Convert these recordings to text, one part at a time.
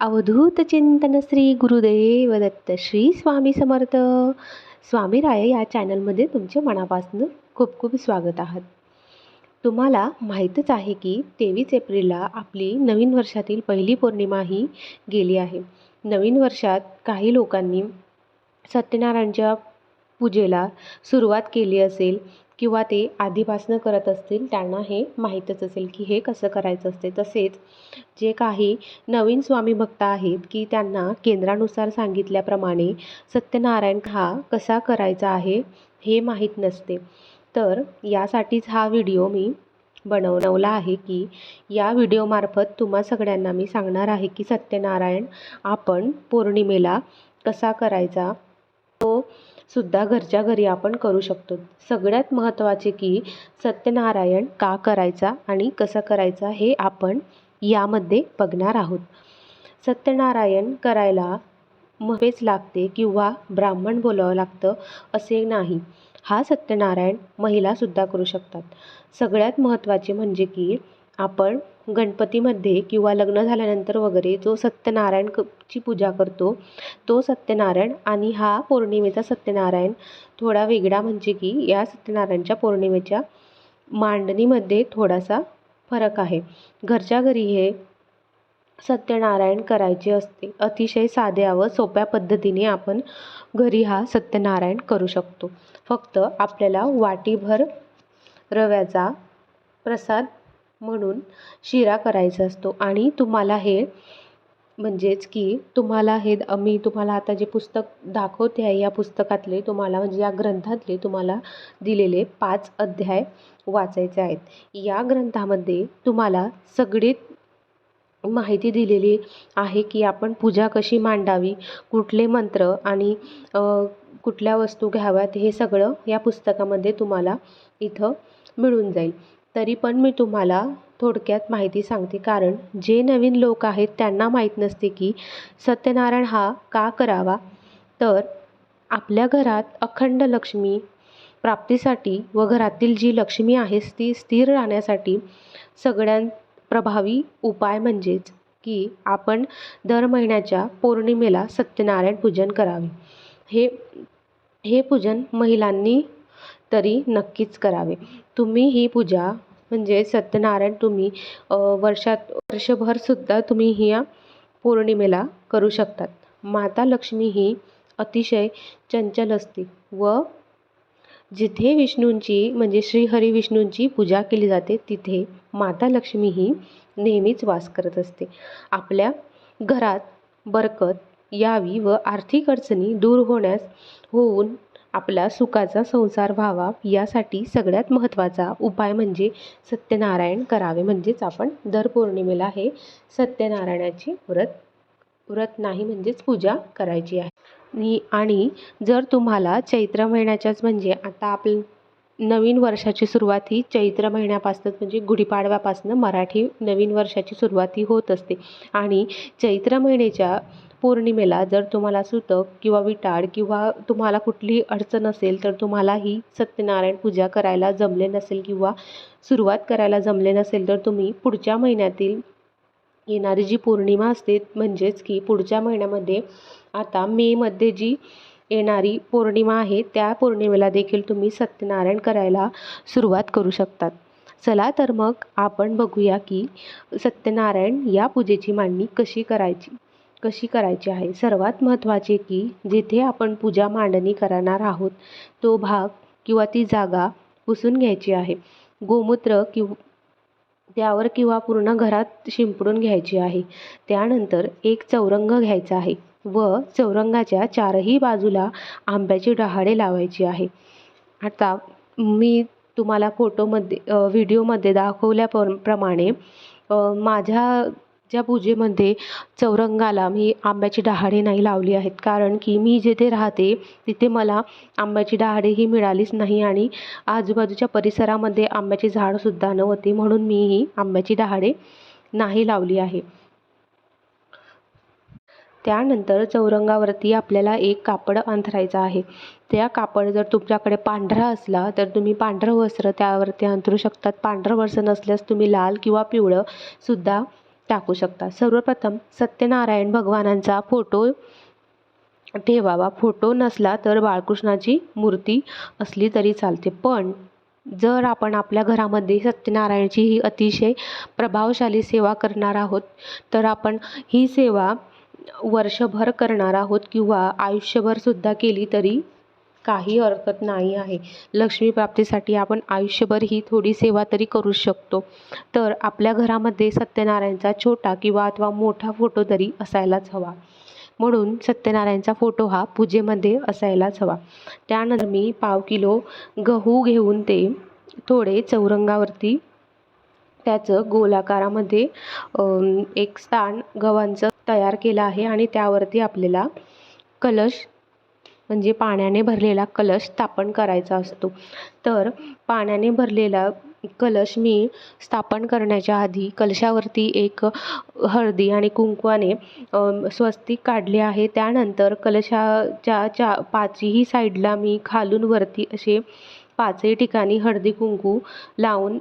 अवधूत चिंतन श्री गुरुदेव दत्त श्री स्वामी समर्थ. स्वामी राय या चॅनलमध्ये तुमचे मनापासून खूप खूप स्वागत आहात. तुम्हाला माहीतच आहे की तेवीस एप्रिलला आपली नवीन वर्षातील पहिली पौर्णिमा ही गेली आहे. नवीन वर्षात काही लोकांनी सत्यनारायणच्या पूजेला सुरुवात केली असेल किंवा ते आधीपासनं करत असतील त्यांना हे माहीतच असेल की हे कसं करायचं असते. तसेच जे काही नवीन स्वामी भक्त आहेत की त्यांना केंद्रानुसार सांगितल्याप्रमाणे सत्यनारायण हा कसा करायचा आहे हे माहीत नसते. तर यासाठीच हा व्हिडिओ मी बनवला आहे की या व्हिडिओमार्फत तुम्हा सगळ्यांना मी सांगणार आहे की सत्यनारायण आपण पौर्णिमेला कसा करायचा सुद्धा घरच्या घरी आपण करू शकतो. सगळ्यात महत्त्वाचे की सत्यनारायण का करायचा आणि कसा करायचा हे आपण यामध्ये बघणार आहोत. सत्यनारायण करायला महेच लागते किंवा ब्राह्मण बोलावं लागतं असे नाही. हा सत्यनारायण महिलासुद्धा करू शकतात. सगळ्यात महत्त्वाचे म्हणजे की आपण गणपतीमध्ये किंवा लग्न झाल्यानंतर वगैरे जो सत्यनारायण क ची पूजा करतो तो सत्यनारायण आणि हा पौर्णिमेचा सत्यनारायण थोडा वेगळा म्हणजे की या सत्यनारायणच्या पौर्णिमेच्या मांडणीमध्ये थोडासा फरक आहे. घरच्या घरी हे सत्यनारायण करायचे असते. अतिशय साध्या व सोप्या पद्धतीने आपण घरी हा सत्यनारायण करू शकतो. फक्त आपल्याला वाटीभर रव्याचा प्रसाद म्हणून शिरा करायचा असतो. आणि तुम्हाला हे म्हणजेच की तुम्हाला हे मी तुम्हाला आता जे पुस्तक दाखवते आहे या पुस्तकातले तुम्हाला म्हणजे या ग्रंथातले तुम्हाला दिलेले पाच अध्याय वाचायचे आहेत. या ग्रंथामध्ये तुम्हाला सगळी माहिती दिलेली आहे की आपण पूजा कशी मांडावी कुठले मंत्र आणि कुठल्या वस्तू घ्याव्यात हे सगळं या पुस्तकामध्ये तुम्हाला इथं मिळून जाईल. तरी पण मी तुम्हाला थोडक्यात माहिती सांगते. कारण जे नवीन लोक आहेत त्यांना माहीत नसते की सत्यनारायण हा का करावा? तर आपल्या घरात अखंड लक्ष्मी प्राप्तीसाठी व घरातील जी लक्ष्मी आहे ती स्थिर राहण्यासाठी सगळ्यात प्रभावी उपाय म्हणजेच की आपण दर महिन्याच्या पौर्णिमेला सत्यनारायण पूजन करावे. हे हे पूजन महिलांनी तरी नक्कीच करावे. तुम्ही ही पूजा म्हणजे सत्यनारायण तुम्ही वर्षात वर्षभरसुद्धा तुम्ही ह्या पौर्णिमेला करू शकतात. माता लक्ष्मी ही अतिशय चंचल असते व जिथे विष्णूंची म्हणजे श्रीहरी विष्णूंची पूजा केली जाते तिथे माता लक्ष्मी ही नेहमीच वास करत असते. आपल्या घरात बरकत यावी व आर्थिक अडचणी दूर होण्यास होऊन आपला सुखाचा संसार व्हावा यासाठी सगळ्यात महत्त्वाचा उपाय म्हणजे सत्यनारायण करावे. म्हणजेच आपण दर पौर्णिमेला हे सत्यनारायणाची व्रत व्रत नाही म्हणजेच पूजा करायची आहे. आणि जर तुम्हाला चैत्र महिन्याच्याच म्हणजे आता आप नवीन वर्षाची सुरुवात ही चैत्र महिन्यापासूनच म्हणजे गुढीपाडव्यापासून मराठी नवीन वर्षाची सुरुवात ही होत असते. आणि चैत्र महिन्याच्या पौर्णिमेला जर तुम्हाला सुतक किंवा विटाळ किंवा तुम्हाला कुठलीही अडचण असेल तर तुम्हाला ही सत्यनारायण पूजा करायला जमले नसेल किंवा सुरुवात करायला जमले नसेल तर तुम्ही पुढच्या महिन्यातील येणारी जी पौर्णिमा असते म्हणजेच की पुढच्या महिन्यामध्ये आता मेमध्ये जी येणारी पौर्णिमा आहे त्या पौर्णिमेला देखील तुम्ही सत्यनारायण करायला सुरुवात करू शकतात. चला तर मग आपण बघूया की सत्यनारायण या पूजेची मांडणी कशी करायची. कशी करायची आहे? सर्वात महत्त्वाचे की जिथे आपण पूजा मांडणी करणार आहोत तो भाग किंवा ती जागा पुसून घ्यायची आहे. गोमूत्र किंवा त्यावर किंवा पूर्ण घरात शिंपडून घ्यायची आहे. त्यानंतर एक चौरंग घ्यायचा आहे व चौरंगाच्या चारही बाजूला आंब्याची डहाळे लावायची आहे. आता मी तुम्हाला फोटोमध्ये व्हिडिओमध्ये दाखवल्याप्रमाणे माझ्या ज्या पूजेमध्ये चौरंगाला मी आंब्याची डहाळे नाही लावली आहेत. कारण की मी जिथे राहते तिथे मला आंब्याची डहाळे ही मिळालीच नाही आणि आजूबाजूच्या परिसरामध्ये आंब्याची झाडसुद्धा नव्हती. म्हणून मी ही आंब्याची डहाळे नाही लावली आहे. त्यानंतर चौरंगावरती आपल्याला एक कापड अंथरायचं आहे. त्या कापड जर तुमच्याकडे पांढरा असला तर तुम्ही पांढरं वस्त्र त्यावरती अंथरू शकतात. पांढरं वस्त्र नसल्यास तुम्ही लाल किंवा पिवळं सुद्धा टाकू शकता. सर्वप्रथम सत्यनारायण भगवानांचा फोटो ठेवावा. फोटो नसला तर बाळकृष्णाची मूर्ती असली तरी चालते. पण जर आपण आपल्या घरामध्ये सत्यनारायणची ही अतिशय प्रभावशाली सेवा करणार आहोत तर आपण ही सेवा वर्षभर करणार आहोत किंवा आयुष्यभरसुद्धा केली तरी काही हरकत नाही आहे. लक्ष्मी प्राप्तीसाठी आपण आयुष्यभर ही थोडी सेवा तरी करू शकतो. तर आपल्या घरामध्ये सत्यनारायणचा छोटा किंवा अथवा मोठा फोटो तरी असायलाच हवा. म्हणून सत्यनारायणचा फोटो हा पूजेमध्ये असायलाच हवा. त्यानंतर मी पाव किलो गहू घेऊन ते थोडे चौरंगावरती त्याचं गोलाकारामध्ये एक स्थान गव्हांचं तयार केलं आहे आणि त्यावरती आपल्याला कलश म्हणजे पाण्याने भरलेला कलश स्थापन करायचा असतो. तर पाण्याने भरलेला कलश मी स्थापन करण्याच्या आधी कलशावरती एक हळदी आणि कुंकवाने स्वस्तिक काढले आहे. त्यानंतर कलशाच्या च्या पाचही साईडला मी खालून वरती असे पाचही ठिकाणी हळदी कुंकू लावून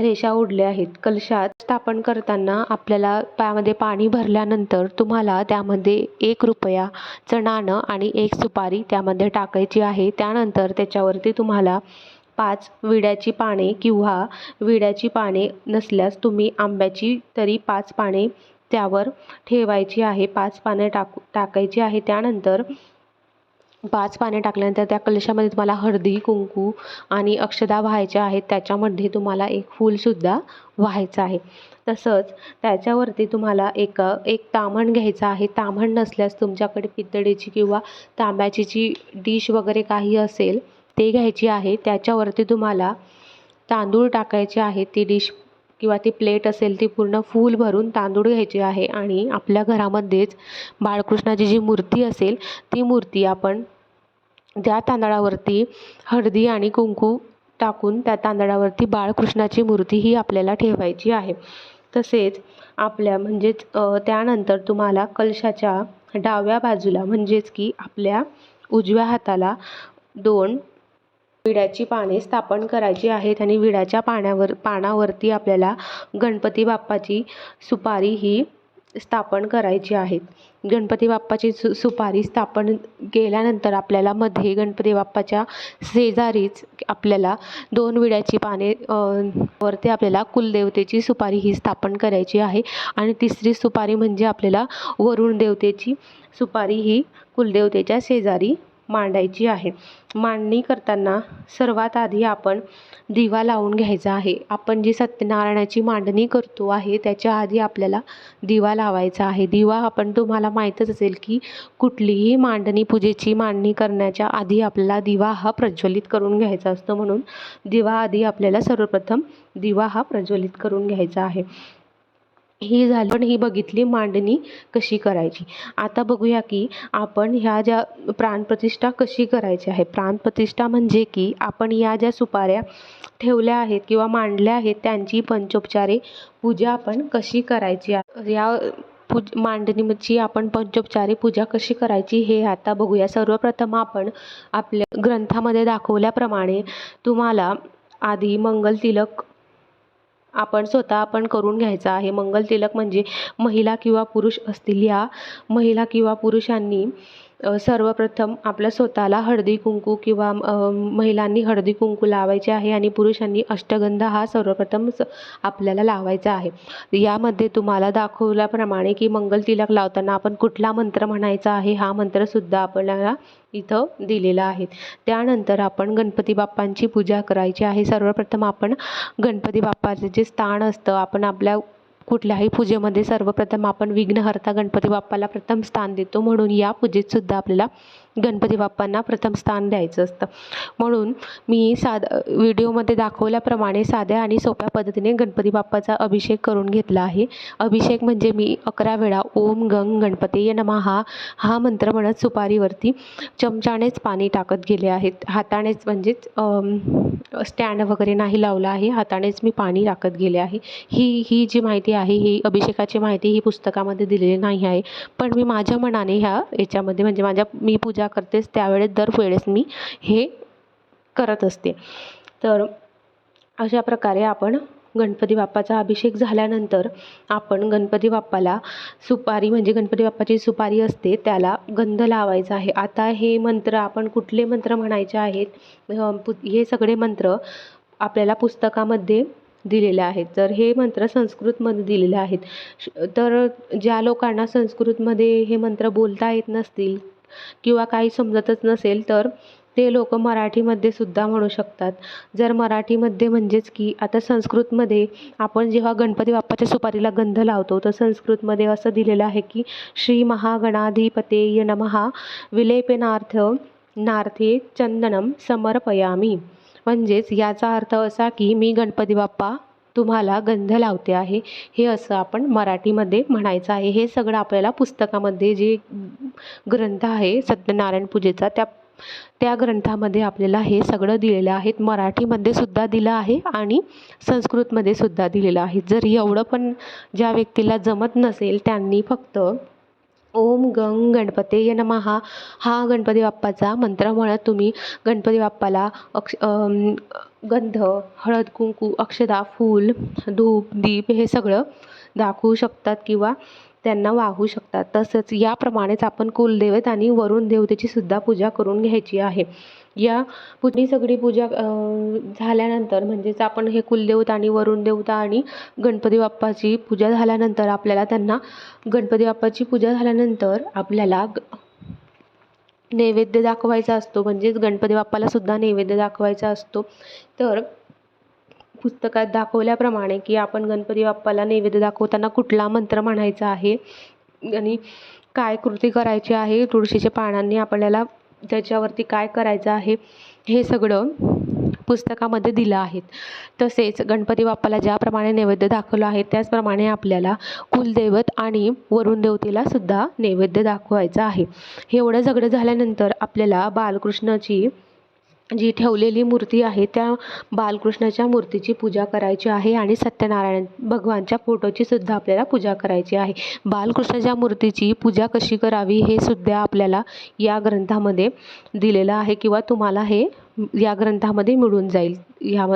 रेषा ओढल्या आहेत. कलशात स्थापन करताना आपल्याला त्यामध्ये पाणी भरल्यानंतर तुम्हाला त्यामध्ये एक रुपयाचं नाणं आणि एक सुपारी त्यामध्ये टाकायची आहे. त्यानंतर त्याच्यावरती तुम्हाला पाच विड्याची पाने किंवा विड्याची पाने नसल्यास तुम्ही आंब्याची तरी पाच पाने त्यावर ठेवायची आहे. पाच पाने टाकू टाकायची आहे. त्यानंतर पाच पाने टाकल्यानंतर त्या कलशामध्ये तुम्हाला हळदी कुंकू आणि अक्षदा व्हायच्या आहेत. त्याच्यामध्ये तुम्हाला एक फूलसुद्धा व्हायचं आहे. तसंच त्याच्यावरती तुम्हाला एक एक तामण घ्यायचं आहे. तामण नसल्यास तुमच्याकडे पितळेची किंवा तांब्याची जी डिश वगैरे काही असेल ते घ्यायची आहे. त्याच्यावरती तुम्हाला तांदूळ टाकायचे आहे. ती डिश किंवा ती प्लेट असेल ती पूर्ण फूल भरून तांदूळ घ्यायची आहे आणि आपल्या घरामध्येच बाळकृष्णाची जी मूर्ती असेल ती मूर्ती आपण त्या तांदळावरती हळदी आणि कुंकू टाकून त्या तांदळावरती बाळकृष्णाची मूर्ती ही आपल्याला ठेवायची आहे. तसेच आपल्या म्हणजेच त्यानंतर तुम्हाला कलशाच्या डाव्या बाजूला म्हणजेच की आपल्या उजव्या हाताला दोन विड्याची पाने स्थापन करायची आहेत आणि विड्याच्या पाण्यावर पानावरती आपल्याला गणपती बाप्पाची सुपारी ही स्थापन करायची आहेत. गणपती बाप्पाची सु सुपारी स्थापन केल्यानंतर आपल्याला मध्ये गणपती बाप्पाच्या शेजारीच आपल्याला दोन विड्याची पाने वरती आपल्याला कुलदेवतेची सुपारी ही स्थापन करायची आहे आणि तिसरी सुपारी म्हणजे आपल्याला वरुण देवतेची सुपारी ही कुलदेवतेच्या शेजारी मांडायची आहे. मांडणी करताना सर्वात आधी आपण दिवा लावून घ्यायचा आहे. आपण जी सत्यनारायणाची मांडणी करतो आहे त्याच्या आधी आपल्याला दिवा लावायचा आहे. दिवा आपण तुम्हाला माहीतच असेल की कुठलीही मांडणी पूजेची मांडणी करण्याच्या आधी आपल्याला दिवा हा प्रज्वलित करून घ्यायचा असतो म्हणून दिवा आधी आपल्याला सर्वप्रथम दिवा हा प्रज्वलित करून घ्यायचा आहे. ही झाली पण ही बघितली मांडणी कशी करायची. आता बघूया की आपण ह्या ज्या प्राणप्रतिष्ठा कशी करायची आहे. प्राणप्रतिष्ठा म्हणजे की आपण या ज्या सुपाऱ्या ठेवल्या आहेत किंवा मांडल्या आहेत त्यांची पंचोपचारे पूजा आपण कशी करायची या पूज मांडणीची आपण पंचोपचारी पूजा कशी करायची हे आता बघूया. सर्वप्रथम आपण आपल्या ग्रंथामध्ये दाखवल्याप्रमाणे तुम्हाला आधी मंगलतिलक आपण स्वतः आपण करून घ्यायचा आहे. मंगलतिलक म्हणजे महिला किंवा पुरुष असतील या महिला किंवा पुरुषांनी सर्वप्रथम आपल्या स्वतःला हळदी कुंकू किंवा महिलांनी हळदी कुंकू लावायचे आहे आणि पुरुषांनी अष्टगंध हा सर्वप्रथम आपल्याला लावायचा आहे. यामध्ये तुम्हाला दाखवल्याप्रमाणे की मंगलतिलक लावताना आपण कुठला मंत्र म्हणायचा आहे हा मंत्रसुद्धा आपल्याला इथं दिलेला आहे. त्यानंतर आपण गणपती बाप्पांची पूजा करायची आहे. सर्वप्रथम आपण गणपती बाप्पाचं जे स्थान असतं आपण आपल्या कुठल्याही पूजेमध्ये सर्वप्रथम आपण विघ्नहर्ता गणपती बाप्पाला प्रथम स्थान देतो. म्हणून या पूजेतसुद्धा आपल्याला गणपती बाप्पांना प्रथम स्थान द्यायचं असतं. म्हणून मी साध व्हिडिओमध्ये दाखवल्याप्रमाणे साध्या आणि सोप्या पद्धतीने गणपती बाप्पाचा अभिषेक करून घेतला आहे. अभिषेक म्हणजे मी अकरा वेळा ओम गंग गणपती नमः हा मंत्र म्हणत सुपारीवरती चमच्यानेच पाणी टाकत गेले आहेत. हातानेच म्हणजेच स्टँड वगैरे नाही लावला आहे. हातानेच मी पाणी टाकत गेले आहे. ही ही जी माहिती आहे ही अभिषेकाची माहिती ही पुस्तकामध्ये दिलेली नाही आहे. पण मी माझ्या मनाने ह्या याच्यामध्ये म्हणजे माझ्या मी पूजा पूजा करतेच त्यावेळेस दरवेळेस मी हे करत असते. तर अशा प्रकारे आपण गणपती बाप्पाचा अभिषेक झाल्यानंतर आपण गणपती बाप्पाला सुपारी म्हणजे गणपती बाप्पाची सुपारी असते त्याला गंध लावायचा आहे. आता हे मंत्र आपण कुठले मंत्र म्हणायचे आहेत? हे सगळे मंत्र आपल्याला पुस्तकामध्ये दिलेले आहेत. तर हे मंत्र संस्कृतमध्ये दिलेले आहेत. तर ज्या लोकांना संस्कृतमध्ये हे मंत्र बोलता येत नसतील किंवा काही समजतच नसेल तर ते लोक मराठीमध्ये सुद्धा म्हणू शकतात. जर मराठीमध्ये म्हणजेच की आता संस्कृतमध्ये आपण जेव्हा गणपती बाप्पाच्या सुपारीला गंध लावतो तर संस्कृतमध्ये असं दिलेलं आहे की श्री महागणाधिपतेय नमहा विलेपनार्थ नार्थे चंदनम समर्पयामी. म्हणजेच याचा अर्थ असा की मी गणपती बाप्पा तुम्हाला गंध लावते आहे हे असं आपण मराठीमध्ये म्हणायचं आहे. हे सगळं आपल्याला पुस्तकामध्ये जे ग्रंथ आहे सत्यनारायण पूजेचा त्या त्या ग्रंथामध्ये आपल्याला हे सगळं दिलेलं आहे. मराठीमध्ये सुद्धा दिलं आहे आणि संस्कृतमध्ये सुद्धा दिलेलं आहे. जर एवढं पण ज्या व्यक्तीला जमत नसेल त्यांनी फक्त ओम गंग गणपते नमः. हा गणपती बाप्पाचा मंत्र म्हणत तुम्ही गणपती बाप्पाला अक्ष गंध हळद कुंकू अक्षदा फूल धूप दीप हे सगळं दाखवू शकतात किंवा त्यांना वाहू शकतात. तसंच याप्रमाणेच आपण कुलदैवत आणि वरुण देवतेची सुद्धा पूजा करून घ्यायची आहे. या पूजनी सगळी पूजा झाल्यानंतर म्हणजेच आपण हे कुलदेवता आणि वरुण देवता आणि गणपती बाप्पाची पूजा झाल्यानंतर आपल्याला त्यांना गणपती बाप्पाची पूजा झाल्यानंतर आपल्याला ग- नैवेद्य दाखवायचा असतो. म्हणजेच गणपती बाप्पाला सुद्धा नैवेद्य दाखवायचा असतो. तर पुस्तकात दाखवल्याप्रमाणे की आपण गणपती बाप्पाला नैवेद्य दाखवताना कुठला मंत्र म्हणायचा आहे आणि काय कृती करायची आहे तुळशीच्या पानांनी आपल्याला त्याच्यावरती काय करायचं आहे हे सगळं पुस्तकामध्ये दिलं आहे तसेच गणपती बाप्पाला ज्याप्रमाणे नैवेद्य दाखवलं आहे त्याचप्रमाणे आपल्याला कुलदैवत आणि वरुण देवतेला सुद्धा नैवेद्य दाखवायचा आहे. हे एवढं सगळं झाल्यानंतर आपल्याला बालकृष्णाची जी ठेवलेली मूर्ती आहे त्या बालकृष्णाच्या मूर्तीची पूजा करायची आहे आणि सत्यनारायण भगवानच्या फोटोची सुद्धा आपल्याला पूजा करायची आहे. बालकृष्णाच्या मूर्तीची पूजा कशी करावी हे सुद्धा आपल्याला या ग्रंथामध्ये दिलेलं आहे किंवा तुम्हाला हे या ग्रंथामध्ये मिळून जाईल. ह्या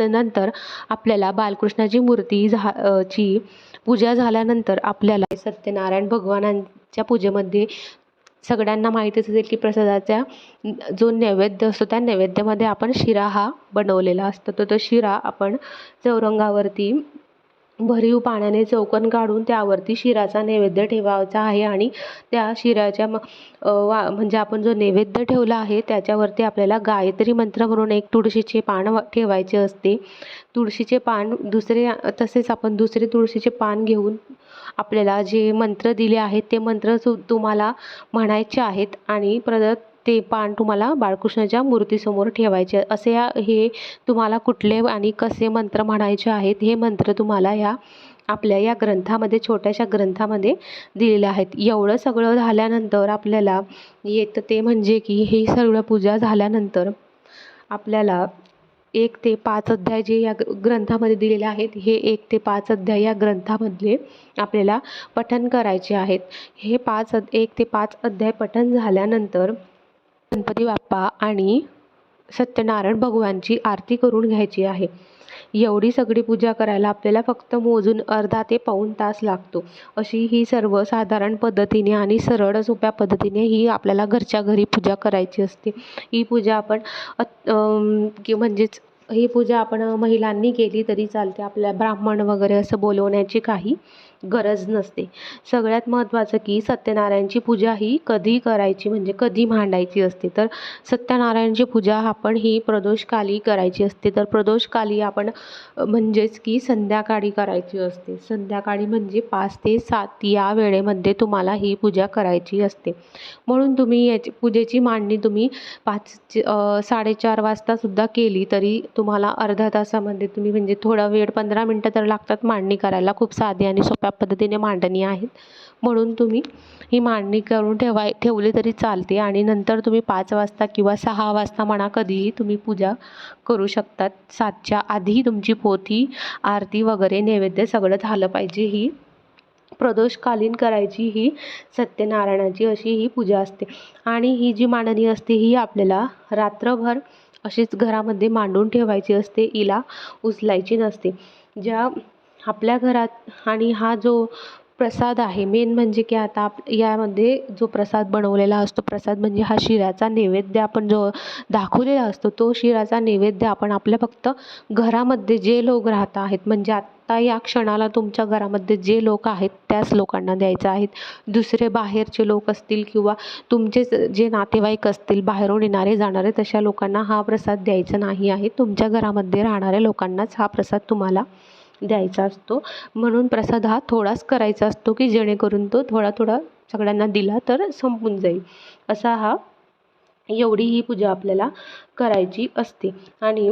नंतर आपल्याला बालकृष्णाची मूर्ती झा ची पूजा झाल्यानंतर आपल्याला सत्यनारायण भगवानांच्या पूजेमध्ये सगळ्यांना माहीतच असेल की प्रसादाचा जो नैवेद्य असतो त्या नैवेद्यामध्ये आपण शिरा हा बनवलेला असतो. तर तो शिरा आपण चौरंगावरती भरीव पाण्याने चौकन काढून त्यावरती शिराचा नैवेद्य ठेवायचा आहे आणि त्या शिराच्या म वा म्हणजे आपण जो नैवेद्य ठेवला आहे त्याच्यावरती आपल्याला गायत्री मंत्र म्हणून एक तुळशीचे पान ठेवायचे असते. तुळशीचे पान दुसरे तसेच आपण दुसरे तुळशीचे पान घेऊन आपल्याला जे मंत्र दिले आहेत ते मंत्र सु तुम्हाला म्हणायचे आहेत आणि परत ते पान तुम्हाला बाळकृष्णाच्या मूर्तीसमोर ठेवायचे असे या- हे तुम्हाला कुठले आणि कसे मंत्र म्हणायचे आहेत हे मंत्र तुम्हाला या आपल्या या ग्रंथामध्ये छोट्याशा ग्रंथामध्ये दिलेले आहेत. एवढं सगळं झाल्यानंतर आपल्याला येतं ते म्हणजे की ही सगळं पूजा झाल्यानंतर आपल्याला एक ते पाच अध्याय जे या ग्र- ग्रंथामध्ये दिलेले आहेत हे एक ते पाच अध्याय या ग्रंथामधले आपल्याला पठन करायचे आहेत. हे पाच एक ते पाच अध्याय पठन झाल्यानंतर गणपती बाप्पा आणि सत्यनारायण भगवानची आरती करून घ्यायची आहे. एवढी सगळी पूजा करायला आपल्याला फक्त मोजून अर्धा ते पाऊण तास लागतो. अशी ही सर्वसाधारण पद्धतीने आणि सरळ सोप्या पद्धतीने ही आपल्याला घरच्या घरी पूजा करायची असते. ही पूजा आपण की म्हणजेच ही पूजा आपण महिलांनी केली तरी चालते. आपल्या ब्राह्मण वगैरे असं बोलवण्याची काही गरज नसते. सगळ्यात महत्त्वाचं की सत्यनारायणची पूजा ही कधी करायची म्हणजे कधी मांडायची असते. तर सत्यनारायणची पूजा आपण ही प्रदोषकाली करायची असते. तर प्रदोषकाली आपण म्हणजेच की संध्याकाळी करायची असते. संध्याकाळी म्हणजे पाच ते सात या वेळेमध्ये तुम्हाला ही पूजा करायची असते. म्हणून तुम्ही याची पूजेची मांडणी तुम्ही पाच साडेचार वाजतासुद्धा केली तरी तुम्हाला अर्ध्या तासामध्ये तुम्ही म्हणजे थोडा वेळ पंधरा मिनटं तर लागतात मांडणी करायला. खूप साधी आणि सोप्या पद्धतीने मांडणी आहेत. म्हणून तुम्ही ही मांडणी करून ठेवाय ठेवली तरी चालते आणि नंतर तुम्ही पाच वाजता किंवा सहा वाजता म्हणा कधीही तुम्ही पूजा करू शकतात. सातच्या आधी तुमची पोथी आरती वगैरे नैवेद्य सगळं झालं पाहिजे. ही प्रदोषकालीन करायची ही सत्यनारायणाची अशी ही पूजा असते. आणि ही जी मांडणी असते ही आपल्याला रात्रभर अशीच घरामध्ये मांडून ठेवायची असते. हिला उचलायची नसते. ज्या आपल्या घरात आणि हा जो प्रसाद आहे मेन म्हणजे की आता आप यामध्ये जो प्रसाद बनवलेला असतो प्रसाद म्हणजे हा शिऱ्याचा नैवेद्य आपण जो दाखवलेला असतो तो शिऱ्याचा नैवेद्य आपण आपल्या फक्त घरामध्ये जे लोक राहत आहेत म्हणजे आत्ता या क्षणाला तुमच्या घरामध्ये जे लोक आहेत त्याच लोकांना द्यायचं आहेत दुसरे बाहेरचे लोक असतील किंवा तुमचेच जे नातेवाईक असतील बाहेरून येणारे जाणारे तशा लोकांना हा प्रसाद द्यायचा नाही आहे. तुमच्या घरामध्ये राहणाऱ्या लोकांनाच हा प्रसाद तुम्हाला द्यायचा असतो. म्हणून प्रसाद हा थोडाच करायचा असतो की जेणेकरून तो थोडा थोडा सगळ्यांना दिला तर संपून जाईल. असा हा एवढी ही पूजा आपल्याला करायची असते. आणि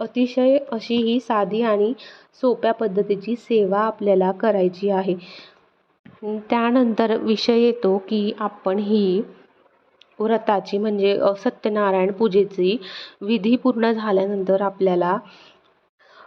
अतिशय अशी ही साधी आणि सोप्या पद्धतीची सेवा आपल्याला करायची आहे. त्यानंतर विषय येतो की आपण ही व्रताची म्हणजे सत्यनारायण पूजेची विधी पूर्ण झाल्यानंतर आपल्याला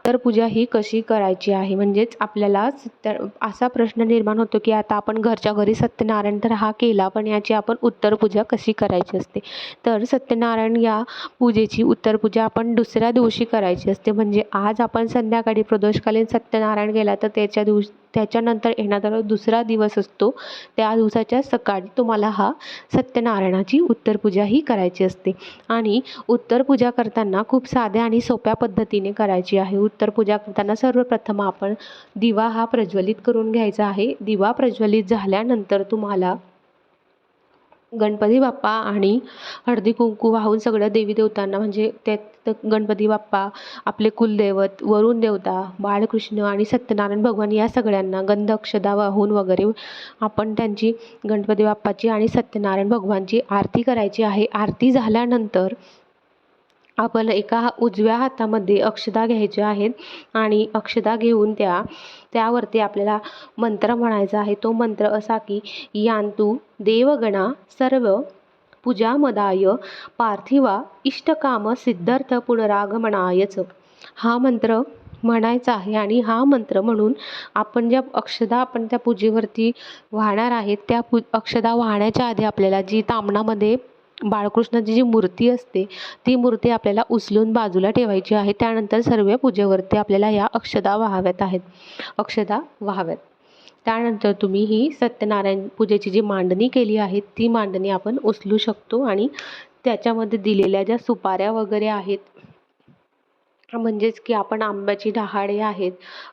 तर पूजा ही कशी करायची आहे? म्हणजेच आपल्याला सत्तर असा प्रश्न निर्माण होतो की आता आपण घरच्या घरी सत्यनारायण तर हा केला पण याची आपण उत्तर पूजा कशी करायची असते? तर सत्यनारायण या पूजेची उत्तर पूजा आपण दुसऱ्या दिवशी करायची असते. म्हणजे आज आपण संध्याकाळी प्रदोषकालीन सत्यनारायण केला तर त्याच्या दिवशी त्याच्यानंतर येणारा दुसरा दिवस असतो त्या दिवसाच्या सकाळी तुम्हाला हा सत्यनारायणाची उत्तरपूजा ही करायची असते. आणि उत्तर पूजा करताना खूप साध्या आणि सोप्या पद्धतीने करायची आहे. उत्तर पूजा करताना सर्वप्रथम आपण दिवा हा प्रज्वलित करून घ्यायचा आहे. दिवा प्रज्वलित झाल्यानंतर तुम्हाला गणपती बाप्पा आणि हळदी कुंकू वाहून सगळ्या देवी देवतांना म्हणजे त्यात गणपती बाप्पा आपले कुलदैवत वरुण देवता बाळकृष्ण आणि सत्यनारायण भगवान या सगळ्यांना गंध अक्षदा वाहून वगैरे आपण त्यांची गणपती बाप्पाची आणि सत्यनारायण भगवानची आरती करायची आहे. आरती झाल्यानंतर आपण एका उजव्या हातामध्ये अक्षदा घ्यायच्या आहेत आणि अक्षदा घेऊन त्या त्यावरती आपल्याला मंत्र म्हणायचा आहे. तो मंत्र असा की यांतू देवगणा सर्व पूजामदाय पार्थिवा इष्टकाम सिद्धार्थ पुनरागमनायच. हा मंत्र म्हणायचा आहे आणि हा मंत्र म्हणून आपण ज्या अक्षदा आपण त्या पूजेवरती वाहणार आहेत त्या पू अक्षदा वाहण्याच्या आधी आपल्याला जी तामणामध्ये बाळकृष्णाची जी मूर्ती असते ती मूर्ती आपल्याला उचलून बाजूला ठेवायची आहे. त्यानंतर सर्व पूजेवरती आपल्याला या अक्षदा वाहाव्यात आहेत. अक्षदा वाहाव्यात. त्यानंतर तुम्ही ही सत्यनारायण पूजेची जी मांडणी केली आहे ती मांडणी आपण उचलू शकतो आणि त्याच्यामध्ये दिलेल्या ज्या सुपाऱ्या वगैरे आहेत म्हणजेच की आपण आंब्याची डहाळे आहेत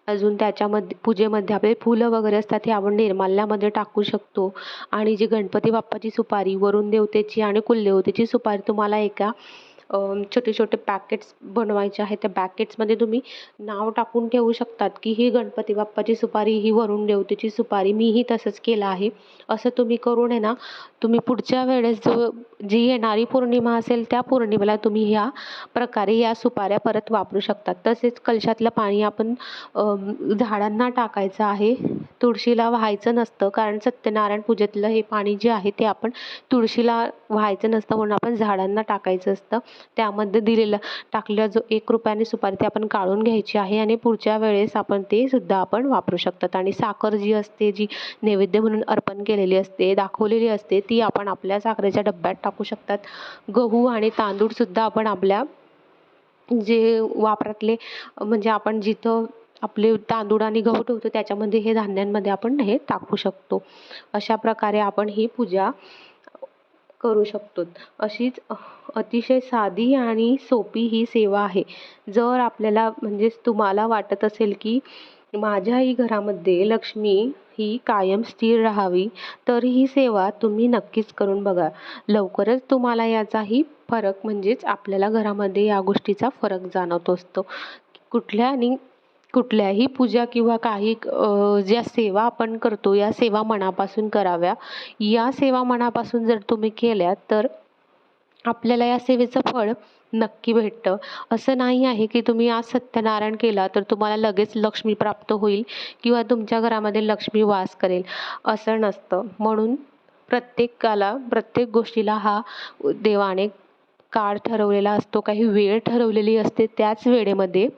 अजून त्याच्यामध्ये पूजेमध्ये आपले फुलं वगैरे असतात हे आपण निर्माल्यामध्ये टाकू शकतो. आणि जी गणपती बाप्पाची सुपारी वरुण देवतेची आणि कुलदेवतेची सुपारी तुम्हाला एका छोटे छोटे पॅकेट्स बनवायचे आहेत. त्या पॅकेट्समध्ये तुम्ही नाव टाकून ठेवू शकतात की ही गणपती बाप्पाची सुपारी ही वरुण देवतेची सुपारी मीही तसंच केलं आहे. असं तुम्ही करून आहे ना तुम्ही पुढच्या वेळेस जो जी येणारी पौर्णिमा असेल त्या पौर्णिमेला तुम्ही ह्या प्रकारे या सुपाऱ्या परत वापरू शकतात. तसेच कलशातलं पाणी आपण झाडांना टाकायचं आहे. तुळशीला व्हायचं नसतं कारण सत्यनारायण पूजेतलं हे पाणी जे आहे ते आपण तुळशीला व्हायचं नसतं म्हणून आपण झाडांना टाकायचं असतं. त्यामध्ये दिलेलं टाकलेला जो एक रुपयाने सुपारी ती आपण काढून घ्यायची आहे आणि पुढच्या वेळेस आपण ते सुद्धा आपण वापरू शकतात. आणि साखर जी असते जी नैवेद्य म्हणून अर्पण केलेली असते दाखवलेली असते ती आपण आपल्या साखरेच्या डब्यात टाकू शकतात. गहू आणि तांदूळसुद्धा आपण आपल्या जे वापरातले म्हणजे आपण जिथं आपले तांदूळ आणि गहू ठेवतो त्याच्यामध्ये हे धान्यांमध्ये आपण हे टाकू शकतो. अशा प्रकारे आपण ही पूजा करू शकतो. अशीच अतिशय साधी आणि सोपी ही सेवा आहे. जर आपल्याला म्हणजेच तुम्हाला वाटत असेल की माझ्याही घरामध्ये लक्ष्मी ही कायम स्थिर राहावी तर ही सेवा तुम्ही नक्कीच करून बघा. लवकरच तुम्हाला याचाही फरक म्हणजेच आपल्याला घरामध्ये या गोष्टीचा फरक जाणवत असतो. कुठल्या आणि कुठल्याही पूजा किंवा काही ज्या सेवा आपण करतो या सेवा मनापासून कराव्या. या सेवा मनापासून जर तुम्ही केल्या तर आपल्याला या सेवेचं फळ नक्की भेटतं. असं नाही आहे की तुम्ही आज सत्यनारायण केला तर तुम्हाला लगेच लक्ष्मी प्राप्त होईल किंवा तुमच्या घरामध्ये लक्ष्मी वास करेल. असं नसतं. म्हणून प्रत्येकाला प्रत्येक गोष्टीला हा देवाने काळ ठरवलेला असतो काही वेळ ठरवलेली असते त्याच वेळेमध्ये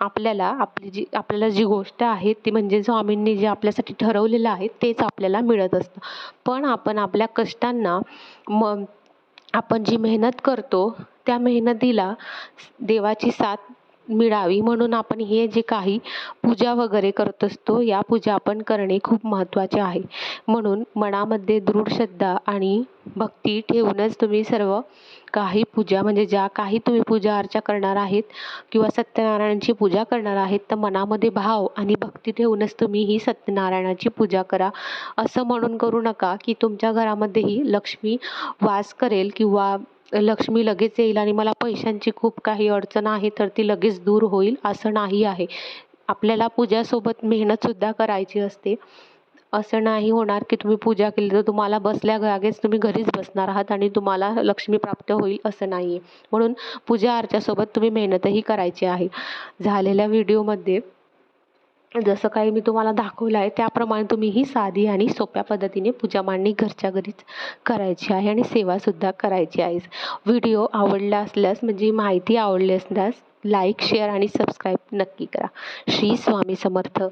आपल्याला आपली जी आपल्याला जी गोष्ट आहे ती म्हणजे स्वामींनी जे आपल्यासाठी ठरवलेलं आहे तेच आपल्याला मिळत असतं. पण आपण आपल्या कष्टांना आपण जी मेहनत करतो त्या मेहनतीला देवाची साथ मिळावी. म्हणून आपण हे जे काही पूजा वगैरे करत असतो या पूजा आपण करणे खूप महत्त्वाचे आहे. म्हणून मनामध्ये दृढ श्रद्धा आणि भक्ती ठेवूनच तुम्ही सर्व काही पूजा म्हणजे ज्या काही तुम्ही पूजा अर्चा करणार आहेत किंवा सत्यनारायणाची पूजा करणार आहेत तर मनामध्ये भाव आणि भक्ती ठेवूनच तुम्ही ही सत्यनारायणाची पूजा करा. असं म्हणून करू नका की तुमच्या घरामध्येही लक्ष्मी वास करेल किंवा लक्ष्मी लगेच येईल आणि मला पैशांची खूप काही अडचण आहे तर ती लगेच दूर होईल असं नाही आहे. आपल्याला पूजासोबत मेहनतसुद्धा करायची असते. असं नाही होणार की तुम्ही पूजा केली तर तुम्हाला बसल्या जागेच तुम्ही घरीच बसणार आहात आणि तुम्हाला लक्ष्मी प्राप्त होईल असं नाही आहे म्हणून पूजा अर्चासोबत तुम्ही मेहनतही करायची आहे. झालेल्या व्हिडिओमध्ये जसं काही मी तुम्हाला दाखवलं आहे त्याप्रमाणे तुम्ही ही साधी आणि सोप्या पद्धतीने पूजा मांडणी घरच्या घरीच करायची आहे आणि सेवासुद्धा करायची आहे. व्हिडिओ आवडला असल्यास म्हणजे माहिती आवडली असल्यास लाईक शेअर आणि सबस्क्राईब नक्की करा. श्री स्वामी समर्थ.